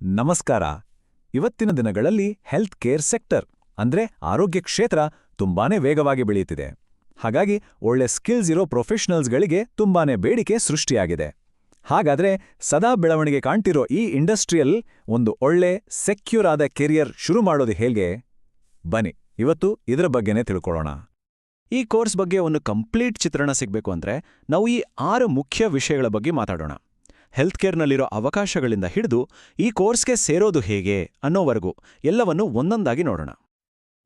ನಮಸ್ಕಾರ. ಇವತ್ತಿನ ದಿನಗಳಲ್ಲಿ ಹೆಲ್ತ್ ಕೇರ್ ಸೆಕ್ಟರ್ ಅಂದ್ರೆ ಆರೋಗ್ಯ ಕ್ಷೇತ್ರ ತುಂಬಾನೇ ವೇಗವಾಗಿ ಬೆಳೆಯುತ್ತಿದೆ. ಹಾಗಾಗಿ ಒಳ್ಳೆ ಸ್ಕಿಲ್ಸ್ ಇರೋ ಪ್ರೊಫೆಷನಲ್ಸ್ಗಳಿಗೆ ತುಂಬಾನೇ ಬೇಡಿಕೆ ಸೃಷ್ಟಿಯಾಗಿದೆ. ಹಾಗಾದ್ರೆ ಸದಾ ಬೆಳವಣಿಗೆ ಕಾಣ್ತಿರೋ ಈ ಇಂಡಸ್ಟ್ರಿಯಲ್ ಒಂದು ಒಳ್ಳೆ ಸೆಕ್ಯೂರ್ ಆದ ಕೆರಿಯರ್ ಶುರು ಮಾಡೋದು ಹೇಗೆ? ಬನ್ನಿ, ಇವತ್ತು ಇದರ ಬಗ್ಗೆನೇ ತಿಳ್ಕೊಳ್ಳೋಣ. ಈ ಕೋರ್ಸ್ ಬಗ್ಗೆ ಒಂದು ಕಂಪ್ಲೀಟ್ ಚಿತ್ರಣ ಸಿಗಬೇಕು ಅಂದ್ರೆ ನಾವು ಈ ಆರು ಮುಖ್ಯ ವಿಷಯಗಳ ಬಗ್ಗೆ ಮಾತಾಡೋಣ. ಹೆಲ್ತ್ ಕೇರ್ನಲ್ಲಿರೋ ಅವಕಾಶಗಳಿಂದ ಹಿಡಿದು ಈ ಕೋರ್ಸ್ಗೆ ಸೇರೋದು ಹೇಗೆ ಅನ್ನೋವರೆಗೂ ಎಲ್ಲವನ್ನೂ ಒಂದೊಂದಾಗಿ ನೋಡೋಣ.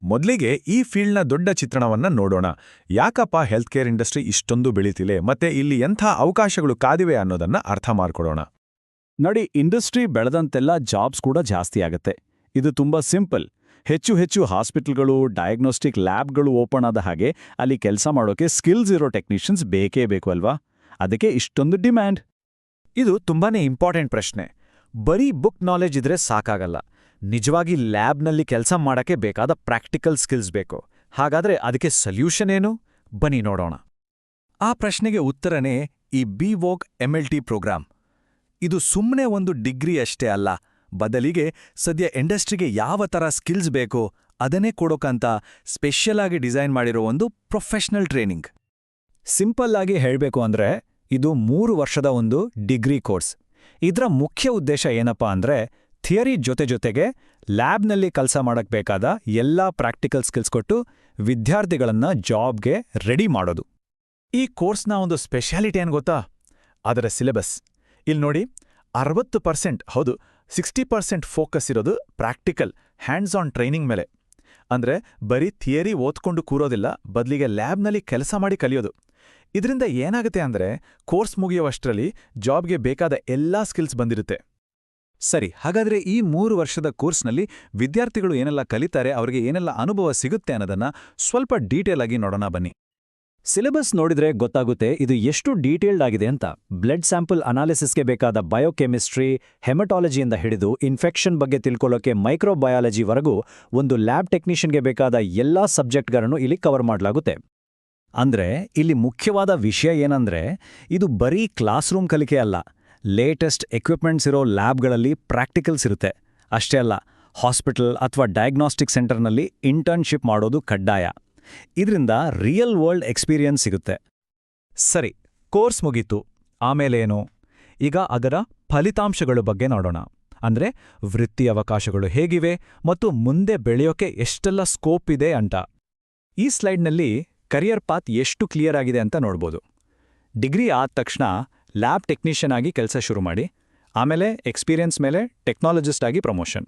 ಮೊದಲಿಗೆ ಈ ಫೀಲ್ಡ್ನ ದೊಡ್ಡ ಚಿತ್ರಣವನ್ನ ನೋಡೋಣ. ಯಾಕಪ್ಪ ಹೆಲ್ತ್ ಕೇರ್ ಇಂಡಸ್ಟ್ರಿ ಇಷ್ಟೊಂದು ಬೆಳೀತಿಲೆ ಮತ್ತೆ ಇಲ್ಲಿ ಎಂಥ ಅವಕಾಶಗಳು ಕಾದಿವೆ ಅನ್ನೋದನ್ನ ಅರ್ಥ ಮಾಡ್ಕೊಡೋಣ ನಡಿ, ಇಂಡಸ್ಟ್ರಿ ಬೆಳೆದಂತೆಲ್ಲ ಜಾಬ್ಸ್ ಕೂಡ ಜಾಸ್ತಿ ಆಗತ್ತೆ. ಇದು ತುಂಬಾ ಸಿಂಪಲ್. ಹೆಚ್ಚು ಹೆಚ್ಚು ಹಾಸ್ಪಿಟಲ್ಗಳು, ಡಯಾಗ್ನೋಸ್ಟಿಕ್ ಲ್ಯಾಬ್ಗಳು ಓಪನ್ ಆದ ಹಾಗೆ ಅಲ್ಲಿ ಕೆಲಸ ಮಾಡೋಕೆ ಸ್ಕಿಲ್ಸ್ ಇರೋ ಟೆಕ್ನಿಷಿಯನ್ಸ್ ಬೇಕೇ ಬೇಕು ಅಲ್ವಾ? ಅದಕ್ಕೆ ಇಷ್ಟೊಂದು ಡಿಮ್ಯಾಂಡ್. ಇದು ತುಂಬಾನೇ ಇಂಪಾರ್ಟೆಂಟ್ ಪ್ರಶ್ನೆ. ಬರೀ ಬುಕ್ ನಾಲೆಜ್ ಇದ್ರೆ ಸಾಕಾಗಲ್ಲ. ನಿಜವಾಗಿ ಲ್ಯಾಬ್ನಲ್ಲಿ ಕೆಲಸ ಮಾಡಕ್ಕೆ ಬೇಕಾದ ಪ್ರಾಕ್ಟಿಕಲ್ ಸ್ಕಿಲ್ಸ್ ಬೇಕು. ಹಾಗಾದ್ರೆ ಅದಕ್ಕೆ ಸೊಲ್ಯೂಷನ್ ಏನು? ಬನ್ನಿ ನೋಡೋಣ. ಆ ಪ್ರಶ್ನೆಗೆ ಉತ್ತರನೇ ಈ ಬಿ ವೋಕ್ ಎಂಎಲ್ಟಿ ಪ್ರೋಗ್ರಾಂ. ಇದು ಸುಮ್ಮನೆ ಒಂದು ಡಿಗ್ರಿ ಅಷ್ಟೇ ಅಲ್ಲ. ಬದಲಿಗೆ ಸದ್ಯ ಇಂಡಸ್ಟ್ರಿಗೆ ಯಾವ ಥರ ಸ್ಕಿಲ್ಸ್ ಬೇಕೋ, ಅದನ್ನೇ ಕೊಡೋಕಂತ ಸ್ಪೆಷಲ್ ಆಗಿ ಡಿಸೈನ್ ಮಾಡಿರೋ ಒಂದು ಪ್ರೊಫೆಷನಲ್ ಟ್ರೈನಿಂಗ್. ಸಿಂಪಲ್ ಆಗಿ ಹೇಳಬೇಕು ಅಂದ್ರೆ ಇದು ಮೂರು ವರ್ಷದ ಒಂದು ಡಿಗ್ರಿ ಕೋರ್ಸ್. ಇದರ ಮುಖ್ಯ ಉದ್ದೇಶ ಏನಪ್ಪಾ ಅಂದ್ರೆ ಥಿಯರಿ ಜೊತೆ ಜೊತೆಗೆ ಲ್ಯಾಬ್ನಲ್ಲಿ ಕೆಲಸ ಮಾಡಕ್ ಬೇಕಾದ ಎಲ್ಲಾ ಪ್ರಾಕ್ಟಿಕಲ್ ಸ್ಕಿಲ್ಸ್ ಕೊಟ್ಟು ವಿದ್ಯಾರ್ಥಿಗಳನ್ನ ಜಾಬ್ಗೆ ರೆಡಿ ಮಾಡೋದು. ಈ ಕೋರ್ಸ್ನ ಒಂದು ಸ್ಪೆಷಾಲಿಟಿ ಏನು ಗೊತ್ತಾ? ಅದರ ಸಿಲೆಬಸ್. ಇಲ್ಲಿ ನೋಡಿ, ಅರವತ್ತು ಪರ್ಸೆಂಟ್, ಹೌದು, ಸಿಕ್ಸ್ಟಿ ಪರ್ಸೆಂಟ್ ಫೋಕಸ್ ಇರೋದು ಪ್ರಾಕ್ಟಿಕಲ್ ಹ್ಯಾಂಡ್ಸ್ ಆನ್ ಟ್ರೈನಿಂಗ್ ಮೇಲೆ. ಅಂದ್ರೆ ಬರೀ ಥಿಯರಿ ಓದ್ಕೊಂಡು ಕೂರೋದಿಲ್ಲ, ಬದಲಿಗೆ ಲ್ಯಾಬ್ನಲ್ಲಿ ಕೆಲಸ ಮಾಡಿ ಕಲಿಯೋದು. ಇದರಿಂದ ಏನಾಗುತ್ತೆ ಅಂದ್ರೆ ಕೋರ್ಸ್ ಮುಗಿಯುವಷ್ಟರಲ್ಲಿ ಜಾಬ್ಗೆ ಬೇಕಾದ ಎಲ್ಲಾ ಸ್ಕಿಲ್ಸ್ ಬಂದಿರುತ್ತೆ. ಸರಿ, ಹಾಗಾದ್ರೆ ಈ ಮೂರು ವರ್ಷದ ಕೋರ್ಸ್ನಲ್ಲಿ ವಿದ್ಯಾರ್ಥಿಗಳು ಏನೆಲ್ಲ ಕಲಿತಾರೆ, ಅವರಿಗೆ ಏನೆಲ್ಲ ಅನುಭವ ಸಿಗುತ್ತೆ ಅನ್ನೋದನ್ನ ಸ್ವಲ್ಪ ಡೀಟೇಲ್ ಆಗಿ ನೋಡೋಣ ಬನ್ನಿ. ಸಿಲೆಬಸ್ ನೋಡಿದ್ರೆ ಗೊತ್ತಾಗುತ್ತೆ ಇದು ಎಷ್ಟು ಡೀಟೇಲ್ಡ್ ಆಗಿದೆ ಅಂತ. ಬ್ಲಡ್ ಸ್ಯಾಂಪಲ್ ಅನಾಲಿಸಿಸ್ಗೆ ಬೇಕಾದ ಬಯೋಕೆಮಿಸ್ಟ್ರಿ, ಹೆಮಟಾಲಜಿಯಿಂದ ಹಿಡಿದು ಇನ್ಫೆಕ್ಷನ್ ಬಗ್ಗೆ ತಿಳ್ಕೊಳ್ಳೋಕೆ ಮೈಕ್ರೋಬಯಾಲಜಿವರೆಗೂ ಒಂದು ಲ್ಯಾಬ್ ಟೆಕ್ನಿಷಿಯನ್ಗೆ ಬೇಕಾದ ಎಲ್ಲಾ ಸಬ್ಜೆಕ್ಟ್ಗಳನ್ನು ಇಲ್ಲಿ ಕವರ್ ಮಾಡಲಾಗುತ್ತೆ. ಅಂದ್ರೆ ಇಲ್ಲಿ ಮುಖ್ಯವಾದ ವಿಷಯ ಏನಂದ್ರೆ ಇದು ಬರೀ ಕ್ಲಾಸ್ ರೂಮ್ ಕಲಿಕೆ ಅಲ್ಲ. ಲೇಟೆಸ್ಟ್ ಎಕ್ವಿಪ್ಮೆಂಟ್ಸ್ ಇರೋ ಲ್ಯಾಬ್ಗಳಲ್ಲಿ ಪ್ರಾಕ್ಟಿಕಲ್ಸ್ ಇರುತ್ತೆ. ಅಷ್ಟೇ ಅಲ್ಲ ಹಾಸ್ಪಿಟಲ್ ಅಥವಾ ಡಯಾಗ್ನಾಸ್ಟಿಕ್ ಸೆಂಟರ್ನಲ್ಲಿ ಇಂಟರ್ನ್ಶಿಪ್ ಮಾಡೋದು ಕಡ್ಡಾಯ. ಇದರಿಂದ ರಿಯಲ್ ವರ್ಲ್ಡ್ ಎಕ್ಸ್ಪೀರಿಯನ್ಸ್ ಸಿಗುತ್ತೆ. ಸರಿ ಕೋರ್ಸ್ ಮುಗೀತು. ಆಮೇಲೇನು? ಈಗ ಅದರ ಫಲಿತಾಂಶಗಳ ಬಗ್ಗೆ ನೋಡೋಣ. ಅಂದ್ರೆ ವೃತ್ತಿ ಅವಕಾಶಗಳು ಹೇಗಿವೆ ಮತ್ತು ಮುಂದೆ ಬೆಳೆಯೋಕೆ ಎಷ್ಟೆಲ್ಲ ಸ್ಕೋಪ್ ಇದೆ ಅಂತ. ಈ ಸ್ಲೈಡ್ನಲ್ಲಿ ಕರಿಯರ್ ಪಾತ್ ಎಷ್ಟು ಕ್ಲಿಯರ್ ಆಗಿದೆ ಅಂತ ನೋಡ್ಬೋದು. ಡಿಗ್ರಿ ಆದ ತಕ್ಷಣ ಲ್ಯಾಬ್ ಟೆಕ್ನಿಷಿಯನ್ ಆಗಿ ಕೆಲಸ ಶುರು ಮಾಡಿ, ಆಮೇಲೆ ಎಕ್ಸ್ಪೀರಿಯನ್ಸ್ ಮೇಲೆ ಟೆಕ್ನಾಲಜಿಸ್ಟ್ ಆಗಿ ಪ್ರಮೋಷನ್,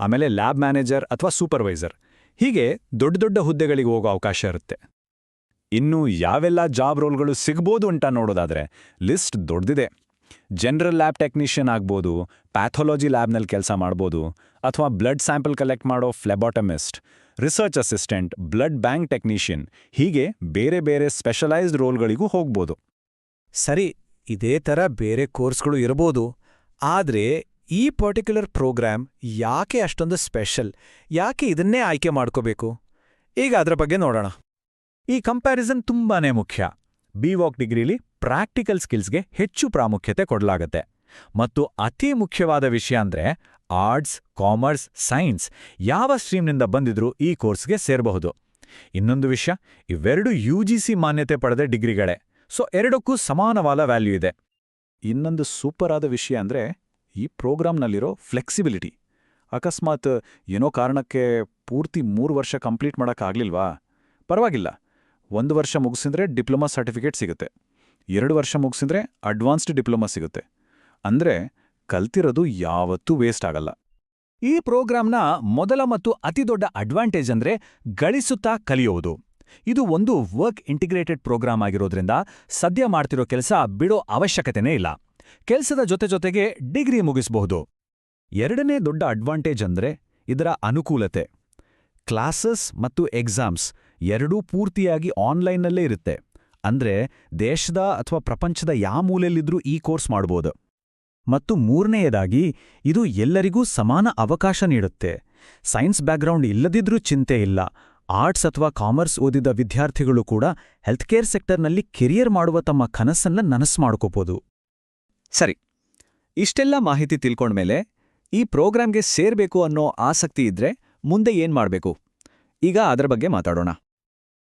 ಆಮೇಲೆ ಲ್ಯಾಬ್ ಮ್ಯಾನೇಜರ್ ಅಥವಾ ಸೂಪರ್ವೈಸರ್. ಹೀಗೆ ದೊಡ್ಡ ದೊಡ್ಡ ಹುದ್ದೆಗಳಿಗೆ ಹೋಗೋ ಅವಕಾಶ ಇರುತ್ತೆ. ಇನ್ನು ಯಾವೆಲ್ಲ ಜಾಬ್ ರೋಲ್ಗಳು ಸಿಗ್ಬೋದು ಅಂತ ನೋಡೋದಾದ್ರೆ ಲಿಸ್ಟ್ ದೊಡ್ಡದಿದೆ ಜನರಲ್ ಲ್ಯಾಬ್ ಟೆಕ್ನಿಷಿಯನ್ ಆಗ್ಬೋದು, ಪ್ಯಾಥೊಲಜಿ ಲ್ಯಾಬ್ನಲ್ಲಿ ಕೆಲಸ ಮಾಡ್ಬೋದು, ಅಥವಾ ಬ್ಲಡ್ ಸ್ಯಾಂಪಲ್ ಕಲೆಕ್ಟ್ ಮಾಡೋ phlebotomist research assistant, blood bank technician ಹೀಗೆ ಬೇರೆ ಬೇರೆ ಸ್ಪೆಷಲೈಸ್ಡ್ ರೋಲ್ಗಳಿಗೂ ಹೋಗ್ಬೋದು. ಸರಿ, ಇದೇ ಥರ ಬೇರೆ ಕೋರ್ಸ್ಗಳು ಇರಬಹುದು ಆದರೆ ಈ ಪರ್ಟಿಕ್ಯುಲರ್ ಪ್ರೋಗ್ರಾಮ್ ಯಾಕೆ ಅಷ್ಟೊಂದು ಸ್ಪೆಷಲ್? ಯಾಕೆ ಇದನ್ನೇ ಆಯ್ಕೆ ಮಾಡ್ಕೋಬೇಕು? ಈಗ ಅದರ ಬಗ್ಗೆ ನೋಡೋಣ. ಈ ಕಂಪ್ಯಾರಿಸನ್ ತುಂಬಾನೇ ಮುಖ್ಯ. ಬಿವಾಕ್ ಡಿಗ್ರಿಲಿ ಪ್ರಾಕ್ಟಿಕಲ್ ಸ್ಕಿಲ್ಸ್ಗೆ ಹೆಚ್ಚು ಪ್ರಾಮುಖ್ಯತೆ ಕೊಡಲಾಗತ್ತೆ. ಮತ್ತು ಅತಿ ಮುಖ್ಯವಾದ ವಿಷಯ ಅಂದ್ರೆ ಆರ್ಟ್ಸ್, ಕಾಮರ್ಸ್, ಸೈನ್ಸ್ ಯಾವ ಸ್ಟ್ರೀಮ್ನಿಂದ ಬಂದಿದ್ರೂ ಈ ಕೋರ್ಸ್ಗೆ ಸೇರಬಹುದು. ಇನ್ನೊಂದು ವಿಷಯ, ಇವೆರಡು ಸಿ ಮಾನ್ಯತೆ ಪಡೆದ ಡಿಗ್ರಿಗಳೇ, ಸೊ ಎರಡಕ್ಕೂ ಸಮಾನವಾದ ವ್ಯಾಲ್ಯೂ ಇದೆ. ಇನ್ನೊಂದು ಸೂಪರ್ ಆದ ವಿಷಯ ಅಂದ್ರೆ, ಈ ಪ್ರೋಗ್ರಾಂನಲ್ಲಿರೋ ಫ್ಲೆಕ್ಸಿಬಿಲಿಟಿ. ಅಕಸ್ಮಾತ್ ಏನೋ ಕಾರಣಕ್ಕೆ ಪೂರ್ತಿ ಮೂರು ವರ್ಷ ಕಂಪ್ಲೀಟ್ ಮಾಡೋಕ್ಕಾಗಲಿಲ್ವಾ? ಪರವಾಗಿಲ್ಲ. ಒಂದು ವರ್ಷ ಮುಗಿಸಿದ್ರೆ ಡಿಪ್ಲೊಮಾ ಸರ್ಟಿಫಿಕೇಟ್ ಸಿಗುತ್ತೆ. ಎರಡು ವರ್ಷ ಮುಗಿಸಿದ್ರೆ ಅಡ್ವಾನ್ಸ್ಡ್ ಡಿಪ್ಲೊಮಾ ಸಿಗುತ್ತೆ. ಅಂದ್ರೆ ಕಲ್ತಿರೋದು ಯಾವತ್ತೂ ವೇಸ್ಟ್ ಆಗಲ್ಲ. ಈ ಪ್ರೋಗ್ರಾಂನ ಮೊದಲ ಮತ್ತು ಅತಿದೊಡ್ಡ ಅಡ್ವಾಂಟೇಜ್ ಅಂದ್ರೆ ಗಳಿಸುತ್ತಾ ಕಲಿಯೋದು ಇದು ಒಂದು ವರ್ಕ್ ಇಂಟಿಗ್ರೇಟೆಡ್ ಪ್ರೋಗ್ರಾಂ ಆಗಿರೋದ್ರಿಂದ ಸದ್ಯ ಮಾಡ್ತಿರೋ ಕೆಲಸ ಬಿಡೋ ಅವಶ್ಯಕತೆನೇ ಇಲ್ಲ. ಕೆಲಸದ ಜೊತೆ ಜೊತೆಗೆ ಡಿಗ್ರಿ ಮುಗಿಸಬಹುದು. ಎರಡನೇ ದೊಡ್ಡ ಅಡ್ವಾಂಟೇಜ್ ಅಂದ್ರೆ ಇದರ ಅನುಕೂಲತೆ. ಕ್ಲಾಸಸ್ ಮತ್ತು ಎಕ್ಸಾಮ್ಸ್ ಎರಡೂ ಪೂರ್ತಿಯಾಗಿ ಆನ್ಲೈನ್ನಲ್ಲೇ ಇರುತ್ತೆ. ಅಂದ್ರೆ ದೇಶದ ಅಥವಾ ಪ್ರಪಂಚದ ಯಾವ ಮೂಲೆಯಲ್ಲಿದ್ರೂ ಈ ಕೋರ್ಸ್ ಮಾಡ್ಬೋದು. ಮತ್ತು ಮೂರನೆಯದಾಗಿ, ಇದು ಎಲ್ಲರಿಗೂ ಸಮಾನ ಅವಕಾಶ ನೀಡುತ್ತೆ. ಸೈನ್ಸ್ ಬ್ಯಾಕ್ಗ್ರೌಂಡ್ ಇಲ್ಲದಿದ್ರೂ ಚಿಂತೆ ಇಲ್ಲ. ಆರ್ಟ್ಸ್ ಅಥವಾ ಕಾಮರ್ಸ್ ಓದಿದ ವಿದ್ಯಾರ್ಥಿಗಳು ಕೂಡ ಹೆಲ್ತ್ಕೇರ್ ಸೆಕ್ಟರ್ನಲ್ಲಿ ಕೆರಿಯರ್ ಮಾಡುವ ತಮ್ಮ ಕನಸನ್ನ ನನಸು ಮಾಡ್ಕೋಬೋದು. ಸರಿ, ಇಷ್ಟೆಲ್ಲ ಮಾಹಿತಿ ತಿಳ್ಕೊಂಡ್ಮೇಲೆ ಈ ಪ್ರೋಗ್ರಾಂಗೆ ಸೇರ್ಬೇಕು ಅನ್ನೋ ಆಸಕ್ತಿ ಇದ್ರೆ ಮುಂದೆ ಏನ್ ಮಾಡಬೇಕು? ಈಗ ಅದರ ಬಗ್ಗೆ ಮಾತಾಡೋಣ.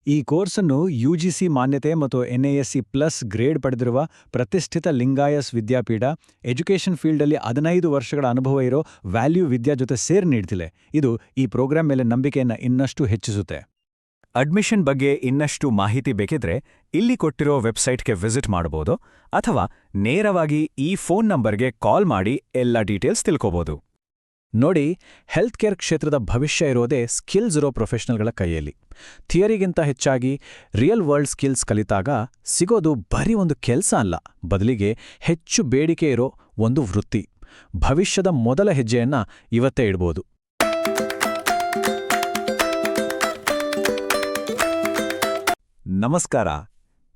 ಈ ಕೋರ್ಸನ್ನು ಯುಜಿಸಿ ಮಾನ್ಯತೆ ಮತ್ತು ಎನ್ಎಎಸ್ಸಿ ಪ್ಲಸ್ ಗ್ರೇಡ್ ಪಡೆದಿರುವ ಪ್ರತಿಷ್ಠಿತ ಲಿಂಗಾಯಸ್ ವಿದ್ಯಾಪೀಠ ಎಜುಕೇಷನ್ ಫೀಲ್ಡಲ್ಲಿ ಹದಿನೈದು ವರ್ಷಗಳ ಅನುಭವ ಇರೋ ವ್ಯಾಲ್ಯೂ ವಿದ್ಯಾ ಜೊತೆ ಸೇರಿ ನೀಡ್ತಿದೆ. ಇದು ಈ ಪ್ರೋಗ್ರಾಂ ಮೇಲೆ ನಂಬಿಕೆಯನ್ನು ಇನ್ನಷ್ಟು ಹೆಚ್ಚಿಸುತ್ತೆ. ಅಡ್ಮಿಷನ್ ಬಗ್ಗೆ ಇನ್ನಷ್ಟು ಮಾಹಿತಿ ಬೇಕಿದ್ರೆ ಇಲ್ಲಿ ಕೊಟ್ಟಿರೋ ವೆಬ್ಸೈಟ್ಗೆ ವಿಸಿಟ್ ಮಾಡಬಹುದು ಅಥವಾ ನೇರವಾಗಿ ಈ ಫೋನ್ ನಂಬರ್ಗೆ ಕಾಲ್ ಮಾಡಿ ಎಲ್ಲ ಡೀಟೇಲ್ಸ್ ತಿಳ್ಕೋಬಹುದು ನೋಡಿ ಹೆಲ್ತ್ ಕೇರ್ ಕ್ಷೇತ್ರದ ಭವಿಷ್ಯ ಇರೋದೇ ಸ್ಕಿಲ್ಸ್ ಇರೋ ಪ್ರೊಫೆಷನಲ್ಗಳ ಕೈಯಲ್ಲಿ. ಥಿಯರಿಗಿಂತ ಹೆಚ್ಚಾಗಿ ರಿಯಲ್ ವರ್ಲ್ಡ್ ಸ್ಕಿಲ್ಸ್ ಕಲಿತಾಗ ಸಿಗೋದು ಬರೀ ಒಂದು ಕೆಲಸ ಅಲ್ಲ, ಬದಲಿಗೆ ಹೆಚ್ಚು ಬೇಡಿಕೆ ಇರೋ ಒಂದು ವೃತ್ತಿ. ಭವಿಷ್ಯದ ಮೊದಲ ಹೆಜ್ಜೆಯನ್ನ ಇವತ್ತೇ ಇಡ್ಬೋದು. ನಮಸ್ಕಾರ.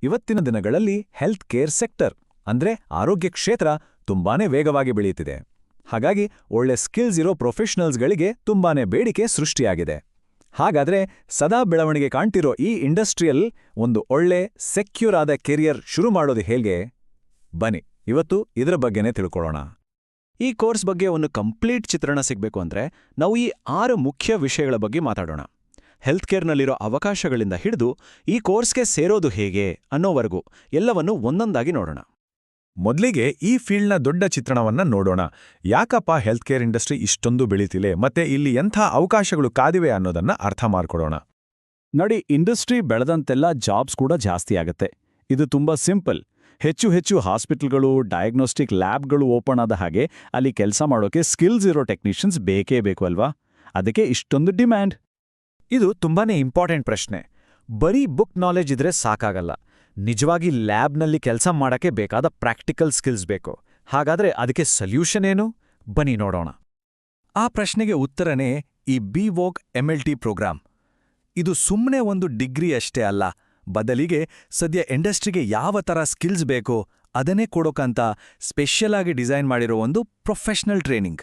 ಇವತ್ತಿನ ದಿನಗಳಲ್ಲಿ ಹೆಲ್ತ್ ಕೇರ್ ಸೆಕ್ಟರ್ ಅಂದ್ರೆ ಆರೋಗ್ಯ ಕ್ಷೇತ್ರ ತುಂಬಾನೇ ವೇಗವಾಗಿ ಬೆಳೆಯುತ್ತಿದೆ. ಹಾಗಾಗಿ ಒಳ್ಳೆ ಸ್ಕಿಲ್ಸ್ ಇರೋ ಪ್ರೊಫೆಷನಲ್ಸ್ಗಳಿಗೆ ತುಂಬಾನೇ ಬೇಡಿಕೆ ಸೃಷ್ಟಿಯಾಗಿದೆ. ಹಾಗಾದ್ರೆ ಸದಾ ಬೆಳವಣಿಗೆ ಕಾಣ್ತಿರೋ ಈ ಇಂಡಸ್ಟ್ರಿಯಲ್ ಒಂದು ಒಳ್ಳೆ ಸೆಕ್ಯೂರ್ ಆದ ಕೆರಿಯರ್ ಶುರು ಮಾಡೋದು ಹೇಗೆ? ಬನ್ನಿ, ಇವತ್ತು ಇದರ ಬಗ್ಗೆನೇ ತಿಳ್ಕೊಳ್ಳೋಣ. ಈ ಕೋರ್ಸ್ ಬಗ್ಗೆ ಒಂದು ಕಂಪ್ಲೀಟ್ ಚಿತ್ರಣ ಸಿಗಬೇಕು ಅಂದ್ರೆ ನಾವು ಈ ಆರು ಮುಖ್ಯ ವಿಷಯಗಳ ಬಗ್ಗೆ ಮಾತಾಡೋಣ. ಹೆಲ್ತ್ ಕೇರ್ನಲ್ಲಿರೋ ಅವಕಾಶಗಳಿಂದ ಹಿಡಿದು ಈ ಕೋರ್ಸ್ಗೆ ಸೇರೋದು ಹೇಗೆ ಅನ್ನೋವರೆಗೂ ಎಲ್ಲವನ್ನೂ ಒಂದೊಂದಾಗಿ ನೋಡೋಣ. ಮೊದಲಿಗೆ ಈ ಫೀಲ್ಡ್ನ ದೊಡ್ಡ ಚಿತ್ರಣವನ್ನ ನೋಡೋಣ. ಯಾಕಪ್ಪ ಹೆಲ್ತ್ ಕೇರ್ ಇಂಡಸ್ಟ್ರಿ ಇಷ್ಟೊಂದು ಬೆಳೀತಿದೆ ಮತ್ತೆ ಇಲ್ಲಿ ಎಂಥ ಅವಕಾಶಗಳು ಕಾದಿವೆ ಅನ್ನೋದನ್ನ ಅರ್ಥ ಮಾಡ್ಕೊಡೋಣ. ನೋಡಿ ಇಂಡಸ್ಟ್ರಿ ಬೆಳೆದಂತೆಲ್ಲ ಜಾಬ್ಸ್ ಕೂಡ ಜಾಸ್ತಿ ಆಗತ್ತೆ. ಇದು ತುಂಬಾ ಸಿಂಪಲ್. ಹೆಚ್ಚು ಹೆಚ್ಚು ಹಾಸ್ಪಿಟಲ್ಗಳು ಡಯಾಗ್ನೋಸ್ಟಿಕ್ ಲ್ಯಾಬ್ಗಳು ಓಪನ್ ಆದ ಹಾಗೆ ಅಲ್ಲಿ ಕೆಲಸ ಮಾಡೋಕೆ ಸ್ಕಿಲ್ಸ್ ಇರೋ ಟೆಕ್ನಿಷಿಯನ್ಸ್ ಬೇಕೇ ಬೇಕು ಅಲ್ವಾ? ಅದಕ್ಕೆ ಇಷ್ಟೊಂದು ಡಿಮ್ಯಾಂಡ್. ಇದು ತುಂಬಾನೇ ಇಂಪಾರ್ಟೆಂಟ್ ಪ್ರಶ್ನೆ. ಬರೀ ಬುಕ್ ನಾಲೆಜ್ ಇದ್ರೆ ಸಾಕಾಗಲ್ಲ. ನಿಜವಾಗಿ ಲ್ಯಾಬ್ನಲ್ಲಿ ಕೆಲಸ ಮಾಡಕ್ಕೆ ಬೇಕಾದ ಪ್ರಾಕ್ಟಿಕಲ್ ಸ್ಕಿಲ್ಸ್ ಬೇಕು. ಹಾಗಾದ್ರೆ ಅದಕ್ಕೆ ಸೊಲ್ಯೂಷನ್ ಏನು? ಬನ್ನಿ ನೋಡೋಣ. ಆ ಪ್ರಶ್ನೆಗೆ ಉತ್ತರನೇ ಈ ಬಿ ವೋಕ್ ಎಂಎಲ್ಟಿ ಪ್ರೋಗ್ರಾಂ. ಇದು ಸುಮ್ಮನೆ ಒಂದು ಡಿಗ್ರಿ ಅಷ್ಟೇ ಅಲ್ಲ. ಬದಲಿಗೆ ಸದ್ಯ ಇಂಡಸ್ಟ್ರಿಗೆ ಯಾವ ಥರ ಸ್ಕಿಲ್ಸ್ ಬೇಕೋ ಅದನ್ನೇ ಕೊಡೋಕಂತ ಸ್ಪೆಷಲ್ ಆಗಿ ಡಿಸೈನ್ ಮಾಡಿರೋ ಒಂದು ಪ್ರೊಫೆಷನಲ್ ಟ್ರೈನಿಂಗ್.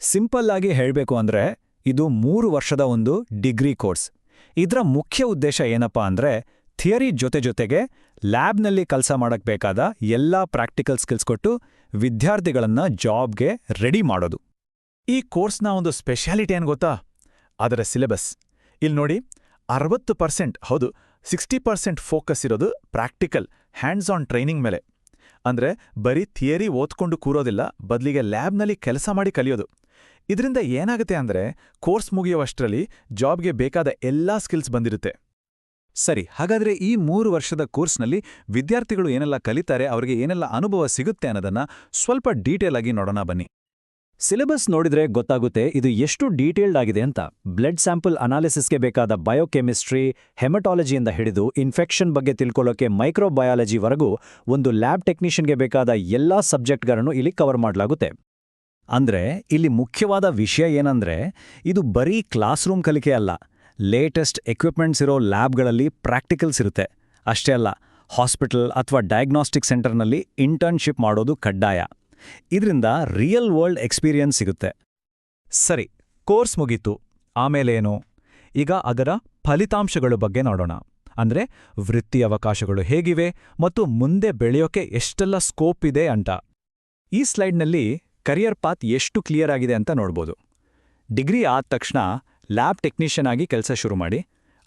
ಸಿಂಪಲ್ ಆಗಿ ಹೇಳಬೇಕು ಅಂದ್ರೆ ಇದು ಮೂರು ವರ್ಷದ ಒಂದು ಡಿಗ್ರಿ ಕೋರ್ಸ್. ಇದರ ಮುಖ್ಯ ಉದ್ದೇಶ ಏನಪ್ಪಾ ಅಂದ್ರೆ ಥಿಯರಿ ಜೊತೆ ಜೊತೆಗೆ ಲ್ಯಾಬ್ನಲ್ಲಿ ಕೆಲಸ ಮಾಡಕ್ ಬೇಕಾದ ಎಲ್ಲಾ ಪ್ರಾಕ್ಟಿಕಲ್ ಸ್ಕಿಲ್ಸ್ ಕೊಟ್ಟು ವಿದ್ಯಾರ್ಥಿಗಳನ್ನ ಜಾಬ್ಗೆ ರೆಡಿ ಮಾಡೋದು. ಈ ಕೋರ್ಸ್ನ ಒಂದು ಸ್ಪೆಷಾಲಿಟಿ ಏನು ಗೊತ್ತಾ? ಅದರ ಸಿಲೆಬಸ್. ಇಲ್ಲಿ ನೋಡಿ, ಅರವತ್ತು ಪರ್ಸೆಂಟ್, ಹೌದು, ಸಿಕ್ಸ್ಟಿ ಪರ್ಸೆಂಟ್ ಫೋಕಸ್ ಇರೋದು ಪ್ರಾಕ್ಟಿಕಲ್, ಹ್ಯಾಂಡ್ಸ್ ಆನ್ ಟ್ರೈನಿಂಗ್ ಮೇಲೆ. ಅಂದ್ರೆ ಬರೀ ಥಿಯರಿ ಓದ್ಕೊಂಡು ಕೂರೋದಿಲ್ಲ, ಬದಲಿಗೆ ಲ್ಯಾಬ್ನಲ್ಲಿ ಕೆಲಸ ಮಾಡಿ ಕಲಿಯೋದು. ಇದರಿಂದ ಏನಾಗುತ್ತೆ ಅಂದ್ರೆ ಕೋರ್ಸ್ ಮುಗಿಯುವಷ್ಟರಲ್ಲಿ ಜಾಬ್ಗೆ ಬೇಕಾದ ಎಲ್ಲಾ ಸ್ಕಿಲ್ಸ್ ಬಂದಿರುತ್ತೆ. ಸರಿ, ಹಾಗಾದ್ರೆ ಈ ಮೂರು ವರ್ಷದ ಕೋರ್ಸ್ನಲ್ಲಿ ವಿದ್ಯಾರ್ಥಿಗಳು ಏನೆಲ್ಲ ಕಲಿತಾರೆ, ಅವರಿಗೆ ಏನೆಲ್ಲ ಅನುಭವ ಸಿಗುತ್ತೆ ಅನ್ನೋದನ್ನ ಸ್ವಲ್ಪ ಡೀಟೇಲ್ ಆಗಿ ನೋಡೋಣ ಬನ್ನಿ. ಸಿಲೆಬಸ್ ನೋಡಿದ್ರೆ ಗೊತ್ತಾಗುತ್ತೆ ಇದು ಎಷ್ಟು ಡೀಟೇಲ್ಡ್ ಆಗಿದೆ ಅಂತ. ಬ್ಲಡ್ ಸ್ಯಾಂಪಲ್ ಅನಾಲಿಸಿಸ್ಗೆ ಬೇಕಾದ ಬಯೋಕೆಮಿಸ್ಟ್ರಿ, ಹೆಮಟಾಲಜಿಯಿಂದ ಹಿಡಿದು ಇನ್ಫೆಕ್ಷನ್ ಬಗ್ಗೆ ತಿಳ್ಕೊಳ್ಳೋಕೆ ಮೈಕ್ರೋಬಯಾಲಜಿವರೆಗೂ ಒಂದು ಲ್ಯಾಬ್ ಟೆಕ್ನಿಷಿಯನ್ಗೆ ಬೇಕಾದ ಎಲ್ಲಾ ಸಬ್ಜೆಕ್ಟ್ಗಳನ್ನು ಇಲ್ಲಿ ಕವರ್ ಮಾಡಲಾಗುತ್ತೆ. ಅಂದ್ರೆ, ಇಲ್ಲಿ ಮುಖ್ಯವಾದ ವಿಷಯ ಏನಂದ್ರೆ, ಇದು ಬರೀ ಕ್ಲಾಸ್ ರೂಮ್ ಕಲಿಕೆ ಅಲ್ಲ. ಲೇಟೆಸ್ಟ್ ಎಕ್ವಿಪ್ಮೆಂಟ್ಸ್ ಇರೋ ಲ್ಯಾಬ್ಗಳಲ್ಲಿ ಪ್ರಾಕ್ಟಿಕಲ್ಸ್ ಇರುತ್ತೆ. ಅಷ್ಟೇ ಅಲ್ಲ ಹಾಸ್ಪಿಟಲ್ ಅಥವಾ ಡಯಾಗ್ನಾಸ್ಟಿಕ್ ಸೆಂಟರ್ನಲ್ಲಿ ಇಂಟರ್ನ್ಶಿಪ್ ಮಾಡೋದು ಕಡ್ಡಾಯ. ಇದರಿಂದ ರಿಯಲ್ ವರ್ಲ್ಡ್ ಎಕ್ಸ್ಪೀರಿಯನ್ಸ್ ಸಿಗುತ್ತೆ. ಸರಿ ಕೋರ್ಸ್ ಮುಗೀತು. ಆಮೇಲೇನು? ಈಗ ಅದರ ಫಲಿತಾಂಶಗಳ ಬಗ್ಗೆ ನೋಡೋಣ. ಅಂದ್ರೆ ವೃತ್ತಿ ಅವಕಾಶಗಳು ಹೇಗಿವೆ ಮತ್ತು ಮುಂದೆ ಬೆಳೆಯೋಕೆ ಎಷ್ಟೆಲ್ಲ ಸ್ಕೋಪ್ ಇದೆ ಅಂತ. ಈ ಸ್ಲೈಡ್ನಲ್ಲಿ ಕರಿಯರ್ ಪಾತ್ ಎಷ್ಟು ಕ್ಲಿಯರ್ ಆಗಿದೆ ಅಂತ ನೋಡ್ಬೋದು. ಡಿಗ್ರಿ ಆದ ತಕ್ಷಣ ಲ್ಯಾಬ್ ಟೆಕ್ನಿಷಿಯನ್ ಆಗಿ ಕೆಲಸ ಶುರು ಮಾಡಿ,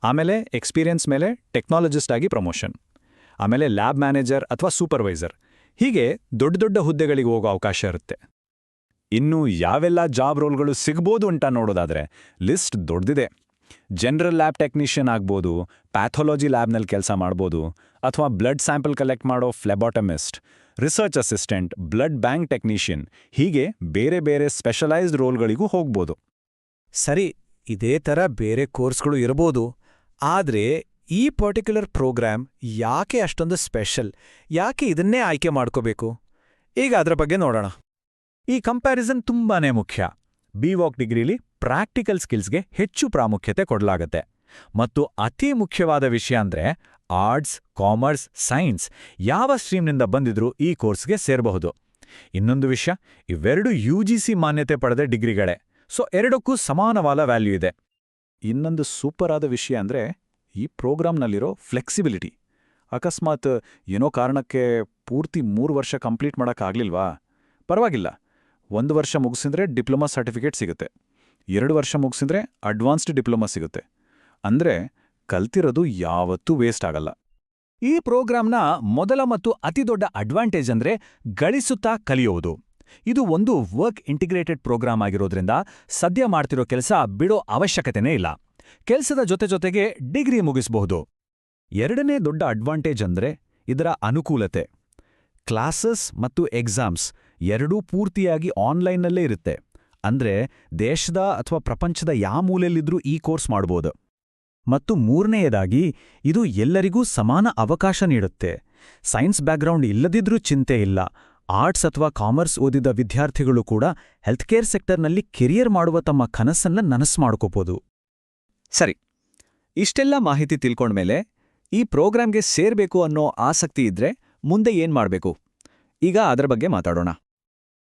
ಆಮೇಲೆ ಎಕ್ಸ್ಪೀರಿಯನ್ಸ್ ಮೇಲೆ ಟೆಕ್ನಾಲಜಿಸ್ಟ್ ಆಗಿ ಪ್ರಮೋಷನ್, ಆಮೇಲೆ ಲ್ಯಾಬ್ ಮ್ಯಾನೇಜರ್ ಅಥವಾ ಸೂಪರ್ವೈಸರ್. ಹೀಗೆ ದೊಡ್ಡ ದೊಡ್ಡ ಹುದ್ದೆಗಳಿಗೆ ಹೋಗೋ ಅವಕಾಶ ಇರುತ್ತೆ. ಇನ್ನು ಯಾವೆಲ್ಲ ಜಾಬ್ ರೋಲ್ಗಳು ಸಿಗ್ಬೋದು ಅಂತ ನೋಡೋದಾದ್ರೆ, ಲಿಸ್ಟ್ ದೊಡ್ಡದಿದೆ ಜನರಲ್ ಲ್ಯಾಬ್ ಟೆಕ್ನಿಷಿಯನ್ ಆಗ್ಬೋದು, ಪ್ಯಾಥೊಲಜಿ ಲ್ಯಾಬ್ನಲ್ಲಿ ಕೆಲಸ ಮಾಡ್ಬೋದು, ಅಥವಾ ಬ್ಲಡ್ ಸ್ಯಾಂಪಲ್ ಕಲೆಕ್ಟ್ ಮಾಡೋ phlebotomist, research assistant, blood bank technician, ಹೀಗೆ ಬೇರೆ ಬೇರೆ ಸ್ಪೆಷಲೈಸ್ಡ್ ರೋಲ್ಗಳಿಗೂ ಹೋಗ್ಬೋದು. ಸರಿ ಇದೇ ಥರ ಬೇರೆ ಕೋರ್ಸ್ಗಳು ಇರಬಹುದು ಆದರೆ ಈ ಪರ್ಟಿಕ್ಯುಲರ್ ಪ್ರೋಗ್ರಾಮ್ ಯಾಕೆ ಅಷ್ಟೊಂದು ಸ್ಪೆಷಲ್? ಯಾಕೆ ಇದನ್ನೇ ಆಯ್ಕೆ ಮಾಡ್ಕೋಬೇಕು? ಈಗ ಅದರ ಬಗ್ಗೆ ನೋಡೋಣ. ಈ ಕಂಪ್ಯಾರಿಸನ್ ತುಂಬಾನೇ ಮುಖ್ಯ. ಬಿವಾಕ್ ಡಿಗ್ರಿಲಿ ಪ್ರಾಕ್ಟಿಕಲ್ ಸ್ಕಿಲ್ಸ್ಗೆ ಹೆಚ್ಚು ಪ್ರಾಮುಖ್ಯತೆ ಕೊಡಲಾಗತ್ತೆ. ಮತ್ತು ಅತಿ ಮುಖ್ಯವಾದ ವಿಷಯ ಅಂದ್ರೆ ಆರ್ಟ್ಸ್, ಕಾಮರ್ಸ್, ಸೈನ್ಸ್ ಯಾವ ಸ್ಟ್ರೀಮ್ನಿಂದ ಬಂದಿದ್ರೂ ಈ ಕೋರ್ಸ್ಗೆ ಸೇರಬಹುದು. ಇನ್ನೊಂದು ವಿಷಯ, ಇವೆರಡು ಯುಜಿಸಿ ಮಾನ್ಯತೆ ಪಡೆದ ಡಿಗ್ರಿಗಳೇ. ಸೊ ಎರಡಕ್ಕೂ ಸಮಾನವಾದ ವ್ಯಾಲ್ಯೂ ಇದೆ. ಇನ್ನೊಂದು ಸೂಪರ್ ಆದ ವಿಷಯ ಅಂದ್ರೆ ಈ ಪ್ರೋಗ್ರಾಂನಲ್ಲಿರೋ ಫ್ಲೆಕ್ಸಿಬಿಲಿಟಿ ಅಕಸ್ಮಾತ್ ಏನೋ ಕಾರಣಕ್ಕೆ ಪೂರ್ತಿ ಮೂರು ವರ್ಷ ಕಂಪ್ಲೀಟ್ ಮಾಡೋಕ್ಕಾಗಲಿಲ್ವಾ ಪರವಾಗಿಲ್ಲ. ಒಂದು ವರ್ಷ ಮುಗಿಸಿದ್ರೆ ಡಿಪ್ಲೊಮಾ ಸರ್ಟಿಫಿಕೇಟ್ ಸಿಗುತ್ತೆ. ಎರಡು ವರ್ಷ ಮುಗಿಸಿದ್ರೆ ಅಡ್ವಾನ್ಸ್ಡ್ ಡಿಪ್ಲೊಮಾ ಸಿಗುತ್ತೆ. ಅಂದ್ರೆ ಕಲ್ತಿರೋದು ಯಾವತ್ತೂ ವೇಸ್ಟ್ ಆಗಲ್ಲ. ಈ ಪ್ರೋಗ್ರಾಂನ ಮೊದಲ ಮತ್ತು ಅತಿದೊಡ್ಡ ಅಡ್ವಾಂಟೇಜ್ ಅಂದ್ರೆ ಗಳಿಸುತ್ತಾ ಕಲಿಯುವುದು ಇದು ಒಂದು ವರ್ಕ್ ಇಂಟಿಗ್ರೇಟೆಡ್ ಪ್ರೋಗ್ರಾಂ ಆಗಿರೋದ್ರಿಂದ ಸದ್ಯ ಮಾಡ್ತಿರೋ ಕೆಲಸ ಬಿಡೋ ಅವಶ್ಯಕತೆನೇ ಇಲ್ಲ. ಕೆಲಸದ ಜೊತೆ ಜೊತೆಗೆ ಡಿಗ್ರಿ ಮುಗಿಸಬಹುದು. ಎರಡನೇ ದೊಡ್ಡ ಅಡ್ವಾಂಟೇಜ್ ಅಂದ್ರೆ ಇದರ ಅನುಕೂಲತೆ. ಕ್ಲಾಸಸ್ ಮತ್ತು ಎಕ್ಸಾಮ್ಸ್ ಎರಡೂ ಪೂರ್ತಿಯಾಗಿ ಆನ್ಲೈನ್ನಲ್ಲೇ ಇರುತ್ತೆ. ಅಂದ್ರೆ ದೇಶದ ಅಥವಾ ಪ್ರಪಂಚದ ಯಾವ ಮೂಲೆಯಲ್ಲಿದ್ರೂ ಈ ಕೋರ್ಸ್ ಮಾಡ್ಬೋದು. ಮತ್ತು ಮೂರನೆಯದಾಗಿ ಇದು ಎಲ್ಲರಿಗೂ ಸಮಾನ ಅವಕಾಶ ನೀಡುತ್ತೆ. ಸೈನ್ಸ್ ಬ್ಯಾಕ್ಗ್ರೌಂಡ್ ಇಲ್ಲದಿದ್ರೂ ಚಿಂತೆ ಇಲ್ಲ. ಆರ್ಟ್ಸ್ ಅಥವಾ ಕಾಮರ್ಸ್ ಓದಿದ ವಿದ್ಯಾರ್ಥಿಗಳು ಕೂಡ ಹೆಲ್ತ್ ಕೇರ್ ಸೆಕ್ಟರ್ನಲ್ಲಿ ಕೆರಿಯರ್ ಮಾಡುವ ತಮ್ಮ ಕನಸನ್ನ ನನಸು ಮಾಡ್ಕೋಬೋದು. ಸರಿ, ಇಷ್ಟೆಲ್ಲ ಮಾಹಿತಿ ತಿಳ್ಕೊಂಡ್ಮೇಲೆ ಈ ಪ್ರೋಗ್ರಾಂಗೆ ಸೇರ್ಬೇಕು ಅನ್ನೋ ಆಸಕ್ತಿ ಇದ್ರೆ ಮುಂದೆ ಏನ್ ಮಾಡ್ಬೇಕು? ಈಗ ಅದರ ಬಗ್ಗೆ ಮಾತಾಡೋಣ.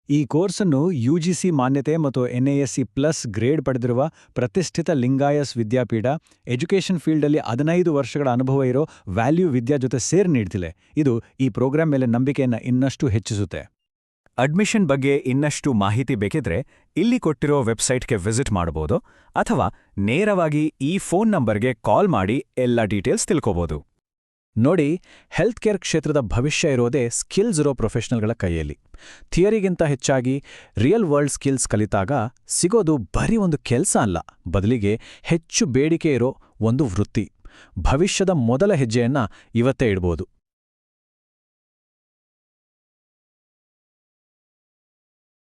ಈ ಕೋರ್ಸನ್ನು ಯುಜಿಸಿ ಮಾನ್ಯತೆ ಮತ್ತು ಎನ್ಎಎಸ್ಸಿ ಪ್ಲಸ್ ಗ್ರೇಡ್ ಪಡೆದಿರುವ ಪ್ರತಿಷ್ಠಿತ ಲಿಂಗಾಯಸ್ ವಿದ್ಯಾಪೀಠ ಎಜುಕೇಷನ್ ಫೀಲ್ಡಲ್ಲಿ ಹದಿನೈದು ವರ್ಷಗಳ ಅನುಭವ ಇರೋ ವ್ಯಾಲ್ಯೂ ವಿದ್ಯಾ ಜೊತೆ ಸೇರಿ ನೀಡ್ತಿದೆ. ಇದು ಈ ಪ್ರೋಗ್ರಾಂ ಮೇಲೆ ನಂಬಿಕೆಯನ್ನು ಇನ್ನಷ್ಟು ಹೆಚ್ಚಿಸುತ್ತೆ. ಅಡ್ಮಿಷನ್ ಬಗ್ಗೆ ಇನ್ನಷ್ಟು ಮಾಹಿತಿ ಬೇಕಿದ್ರೆ ಇಲ್ಲಿ ಕೊಟ್ಟಿರೋ ವೆಬ್ಸೈಟ್ಗೆ ವಿಸಿಟ್ ಮಾಡಬಹುದು ಅಥವಾ ನೇರವಾಗಿ ಈ ಫೋನ್ ನಂಬರ್ಗೆ ಕಾಲ್ ಮಾಡಿ ಎಲ್ಲ ಡೀಟೇಲ್ಸ್ ತಿಳ್ಕೋಬಹುದು ನೋಡಿ ಹೆಲ್ತ್ ಕೇರ್ ಕ್ಷೇತ್ರದ ಭವಿಷ್ಯ ಇರೋದೇ ಸ್ಕಿಲ್ಸ್ ಇರೋ ಪ್ರೊಫೆಷನಲ್ಗಳ ಕೈಯಲ್ಲಿ. ಥಿಯರಿಗಿಂತ ಹೆಚ್ಚಾಗಿ ರಿಯಲ್ ವರ್ಲ್ಡ್ ಸ್ಕಿಲ್ಸ್ ಕಲಿತಾಗ ಸಿಗೋದು ಬರೀ ಒಂದು ಕೆಲಸ ಅಲ್ಲ, ಬದಲಿಗೆ ಹೆಚ್ಚು ಬೇಡಿಕೆ ಇರೋ ಒಂದು ವೃತ್ತಿ. ಭವಿಷ್ಯದ ಮೊದಲ ಹೆಜ್ಜೆಯನ್ನ ಇವತ್ತೇ ಇಡ್ಬೋದು.